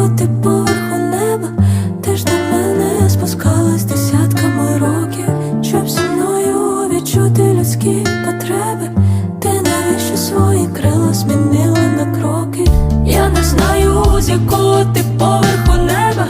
з ти поверху неба, ти ж до мене спускалась десятками років, щоб зі мною відчути людські потреби. Ти навіщо свої крила змінила на кроки? Я не знаю, з якого ти поверху неба,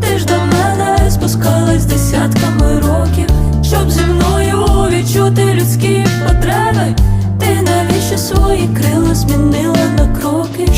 ти ж до мене спускалась десятками років, щоб зі мною відчути людські потреби. Ти навіщо свої крила змінила?